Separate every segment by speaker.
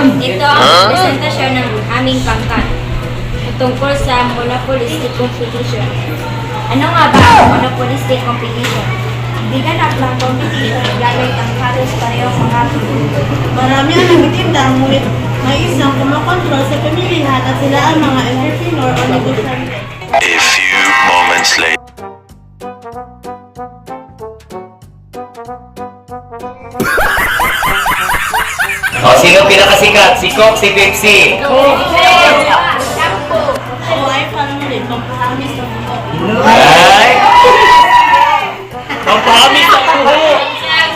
Speaker 1: Ito ang presentasyon ng aming pangkat tungkol sa monopolistic competition. Ano nga ba ang monopolistic competition? Biganap ng competition gamit ang halos parehong mga.
Speaker 2: Marami ang nagtitinda, ngunit may isang kumakontrol sa pamilihan at sila ang mga entrepreneur o negosyante.
Speaker 3: Pinakasikat? Si Coke, si Pepsi.
Speaker 2: Ay ng!
Speaker 3: Ang pamis sa puho!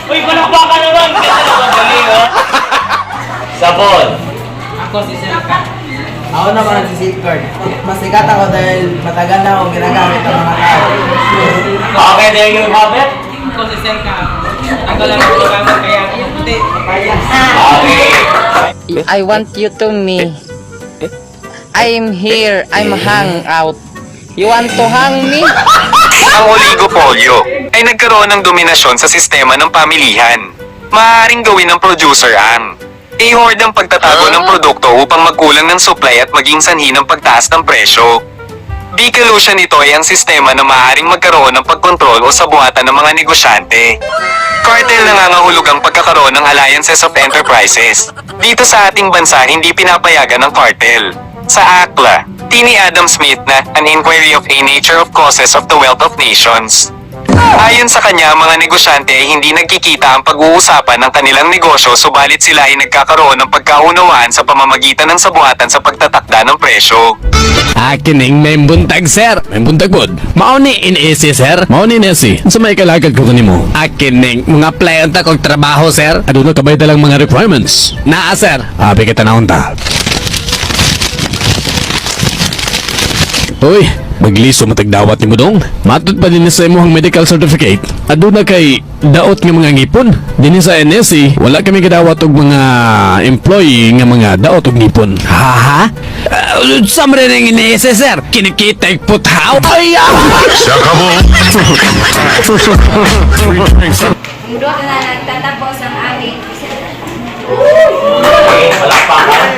Speaker 3: Uy, palakpakan naman! Kaya naman galing, ha? Sabon.
Speaker 4: Ako si Selka.
Speaker 5: Ako naman si Safeguard. Mas sikat ako dahil matagal na akong ginagamit ng mga tao.
Speaker 3: Okay, there you have it.
Speaker 4: Ako si Selka. Ako lang ang gamit kaya hindi.
Speaker 3: Okay.
Speaker 6: I want you to me. I'm here. I'm hang out. You want to hang me?
Speaker 7: Ang oligopolyo ay nagkaroon ng dominasyon sa sistema ng pamilihan. Maaaring gawin ng producer ang i-hoard ang pagtatago ng produkto upang magkulang ng supply at maging sanhi ng pagtaas ng presyo. Decollusion ito ay ang sistema na maaaring magkaroon ng pagkontrol o sabuatan ng mga negosyante. Cartel nangangahulog ang pagkakaroon ng alliances of enterprises. Dito sa ating bansa hindi pinapayagan ng cartel. Sa ACLA, tini Adam Smith na An Inquiry of a Nature of Causes of the Wealth of Nations. Ayon sa kanya, mga negosyante ay hindi nagkikita ang pag-uusapan ng kanilang negosyo subalit sila ay nagkakaroon ng pagkaunawaan sa pamamagitan ng sabuatan sa pagtatakda ng presyo.
Speaker 8: Akin may buntag sir. May buntag pod. Mao ni inesi sir. Mao ni inesi. Sa may kalagad ko kanimo. Akin mga planta kog trabaho sir. Aduna kabay lang mga requirements. Naa sir. Abi kita na unta. Uy, magliso matagdawat ni mo dong. Matut pa din sa imong medical certificate. Aduna kay daot nga mga ngipon. Dinhi sa NSC, wala kami kadawat og mga employee nga mga daot og ngipon. Ha ha? Uh, Samre ning NSC sir. Kinikita puthaw. Ay! ah!
Speaker 1: Ang doon na nagtatapos ang aming
Speaker 3: palakpakan.